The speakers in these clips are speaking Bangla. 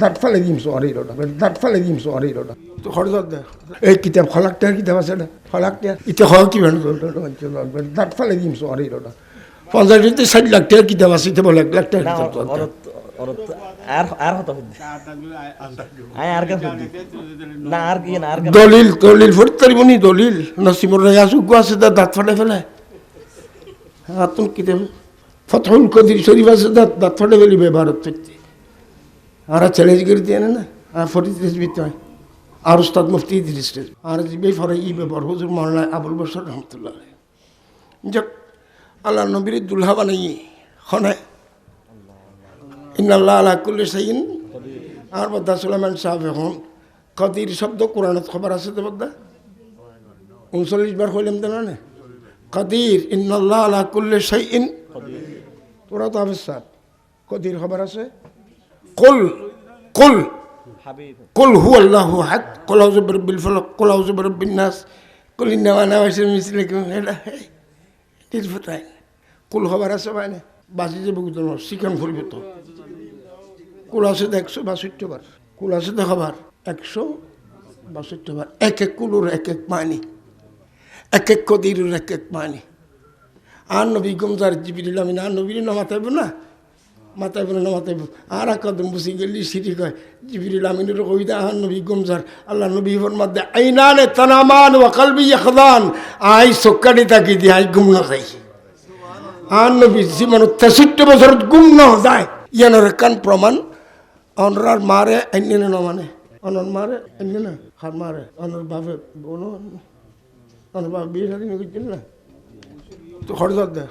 দাঁত ফেলে দিম ফেলে দিম সোয়ারি রোডা তো খরচ দে এই কিতাব খলাকটার কিতাব আছে না খলাকটার ইতে হয় কি ভেন দিম সোয়ারি রোডা পঞ্চাশ দিতে ষাট লাখ আছে ইতে বলে লাখ টাকার না দলিল দলিল দলিল নসিমুর রায়া সুগ্গ আছে তার দাঁত ফাটে ফেলে হাতুন কিতাব ফতহুল কদির শরীফ আছে দাঁত দাঁত ফাটে ফেলিবে ভারত থেকে আর চ্যালেঞ্জ করে দিয়ে না। আর ফটি ত্রিশ বিতে হয়। আর উস্তাদ মুফতি তিরিশ আর জিবে ফরে ই ব্যাপার, হুজুর মাওলানা আবুল বসর রহমতুল্লাহ আলাইহি। যাক আল্লাহ নবীর দুলহা বানাই খনে ইন্নাল্লাহ আলা কুল্লি সাইন আর বদ্দা সুলাইমান সাহেব এখন কদির শব্দ কোরআনত খবর আছে তো বদ্দা উনচল্লিশ বার কইলাম তো না কদির, ইন্নাল্লাহ আলা কুল্লি সাইন তোরা তো আবেশ কল কল। কুল কুল হু আল্লাহ হাত কুল হাউজুবর বিল ফলক কুল হাউজুবর বিন্যাস কুলি নেওয়া নেওয়া সে মিশলে এটা কুল হবার আছে মানে বাঁচি যাবে শিকান ফুলবে তো। কুল আছে তো একশো বাষট্টি বার। কুল আছে তো হবার একশো বাষট্টি বার। এক এক কুলুর এক এক মানি। এক এক কদির এক এক মানি। আর নবী গমজার জিবির আমি না নবীর নামা থাকবে না? মাথাইব না মাথাইব আর এক কদম বসে গেলি সিটি কয় জিবিরিল আমিনের কবিতা আর নবী গমজার। আল্লাহ নবী মধ্যে আইনানে তানামান ও কালবি খদান আই সক্কাটি তাকি দি, আই গুম না যাই আর নবী জীবন তেষট্টি বছর গুম না যায়। ইয়ানোর কান প্রমাণ অনরার মারে অন্য না মানে অনর মারে অন্য না হার মারে অনর বাপে বোনো অনর বাপ বিয়ে শাদী না। তো খরচ দে।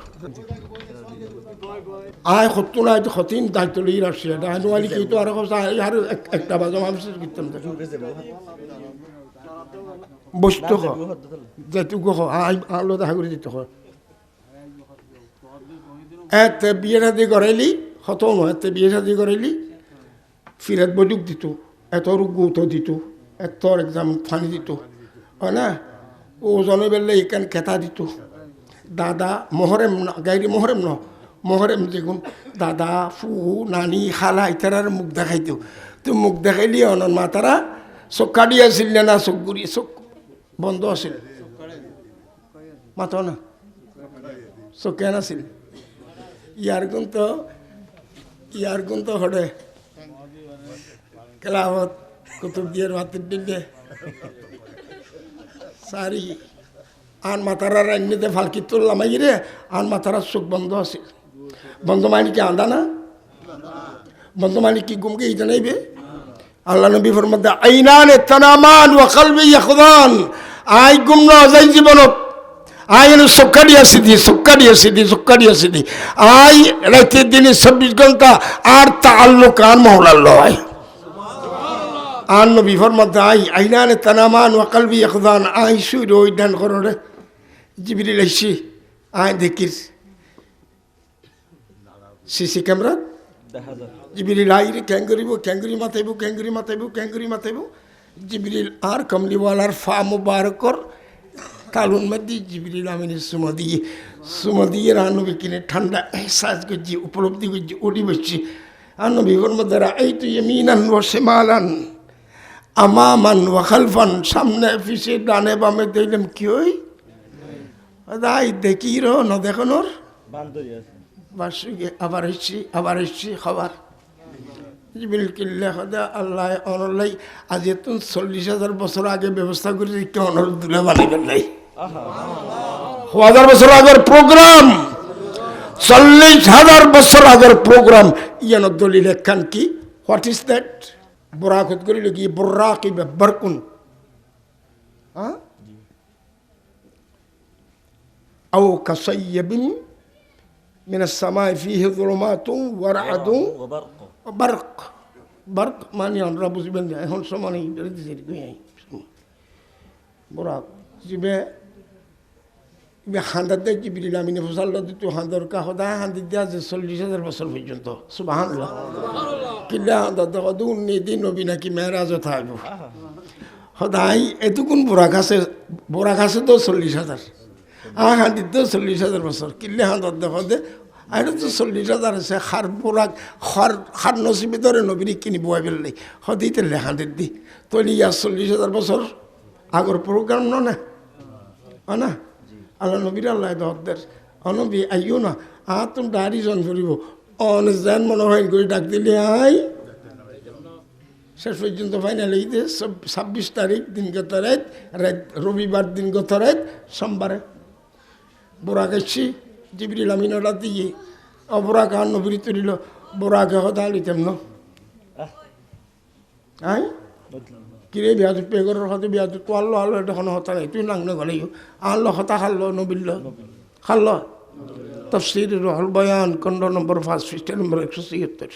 আয় সত্য না তো সতীন দায়িত্ব লিয়ে রাখছি আনুয়ালি কি তো আর কথা আর এক- একটা বাজে মানুষ করতাম বসতো খ আই আলো দেখা করে দিতে হয় এতে বিয়ে শাদি করাইলি খতম এতে বিয়ে শাদি করাইলি ফিরাত বৈঠক দিত এত গুত দিত এত এক্সাম ফানি দিত হয় না ওজনে বেলে ইকান খেতা দিত দাদা মহরেম না গাইরি মহরেম ন মহরেম দেখুন। দাদা ফু নানি, খালা ইতারার মুখ দেখাইত। তো মুখ দেখাইলি অনন মা তারা চোখ কাটি আছিল না চোখ গুৰি চোখ বন্ধ আছিল। মাত না। চোখে নাছিল। ইয়ার গুণ তো ইয়ার গুণ তো হরে কেলাহত কুতুব দিয়ের মাতির দিলে সারি আন মাতারা রান্নিতে ফালকি তুললাম রে আন মাতারা চোখ বন্ধ আছিল। বন্ধ মানে কি আন্দা না? বন্ধ মানে কি গুমকে ইটা নাইবে? আল্লাহ নবী ফরমাতে আইনানে তানামান ওয়া কলবি ইয়াখদান। আই গুম না যাই জীবনত আই এনে সক্কাডি আসি দি সক্কাডি আসি দি সক্কাডি আসি দি আই রাতে দিনে চব্বিশ ঘণ্টা আর তাআল্লুক আর মহলার লয়। আর নবী ফরমাতে আই, আইনানে তানামান ওয়া কলবি ইয়াখদান। আই শুই রই দান করো রে। জিবিরিল আইসি, আই দেখিস। CC camera? জিবিরিল আইরে ক্যাঙ্গুরিব ক্যাঙ্গুরি মাথাইব ক্যাঙ্গুরি মাথাইব ক্যাঙ্গুরি মাথাইব জিবিরিল আর কমলিওয়ালার ফা মুবারকর তালুন মধ্যে জিবিরিল আমিনের সুমা দিয়ে সুমা দিয়ে রানবি কিনে ঠান্ডা এহসাস করছি উপলব্ধি করছি উঠি বসছি। আনবিগর মধ্যে এই তুই মিনান বসে মালান আমামান ওয়াখালফান সামনে পিছিয়ে ডানে বামে দেখলাম কি ওই দাই দেখি রো ন দেখানোর বান্দরি আছে। বার্ষিকে আবার এসছি আবার এসছি খাবার। বিলকিল্লা আল্লাহ অনলাই আজ তো চল্লিশ হাজার বছর আগে ব্যবস্থা করে একটু অনর দুলে বানাইবেন নাই হাজার বছর আগের প্রোগ্রাম। চল্লিশ হাজার বছর আগের প্রোগ্রাম। ইয়ান দলিল একখান কি? হোয়াট ইজ দ্যাট খুদ করিল কি? বোর্রা কি ব্যবহার কোন আও কাসাইয়াবিন মিনাসামায় ফিহে গোলমাতুং ওয়ারাদুং বার্ক বার্ক মানে আমরা বুঝবেন না এখন সমান বরাক জিবে হান্দার দেয় জিবিরিল আমিনে ফসাল্লা দিত হান্দার কা হদা হান্দি দেয়া যে চল্লিশ হাজার বছর পর্যন্ত সুবাহান কিল্লা হান্দার দেওয়া দু নিদিন নবী নাকি মেয়েরাজ থাকব সদায় এতক্ষণ বোরাক আছে বোরাক আছে তো চল্লিশ হাজার হান্দিত তো চল্লিশ হাজার বছর কিল্লে হান্দার দেখো দে আর এটা তো চল্লিশ হাজার আছে খার বোরাক খর খার নসিবে ধরে নবীর কিনি বয় ফেললে হদিতে লেহাদের দি তৈরি ইয়ার চল্লিশ হাজার বছর আগর প্রোগ্রাম ন না? হয় না? আল্লাহ নবীর আল্লাহ দহদের অনবী আইও না। আ তুমি ডায়েরি জন ফুরিব অন যেন মনে হয় করে ডাক দিলে, আই। শেষ পর্যন্ত ফাইনাল ছাব্বিশ তারিখ দিন গত রাত রবিবার দিন গত রাত সোমবারে বোরা গেছি জিবরিল আমি নটা দিয়ে অবরা গান নবীর তুলিল বোরা গে হতা লিতাম ন আই কিরে বিয়াজ পেগরের হতে বিয়াজ তো আল্লো আল্লো এটা কোনো হতা নাই তুই নাংনে গলে আল্লো হতা খাল্লো নবিল্ল খাল্লো তফসির রহল বয়ান খণ্ড নম্বর ফার্স্ট পৃষ্ঠা নম্বর একশো ছিয়াত্তর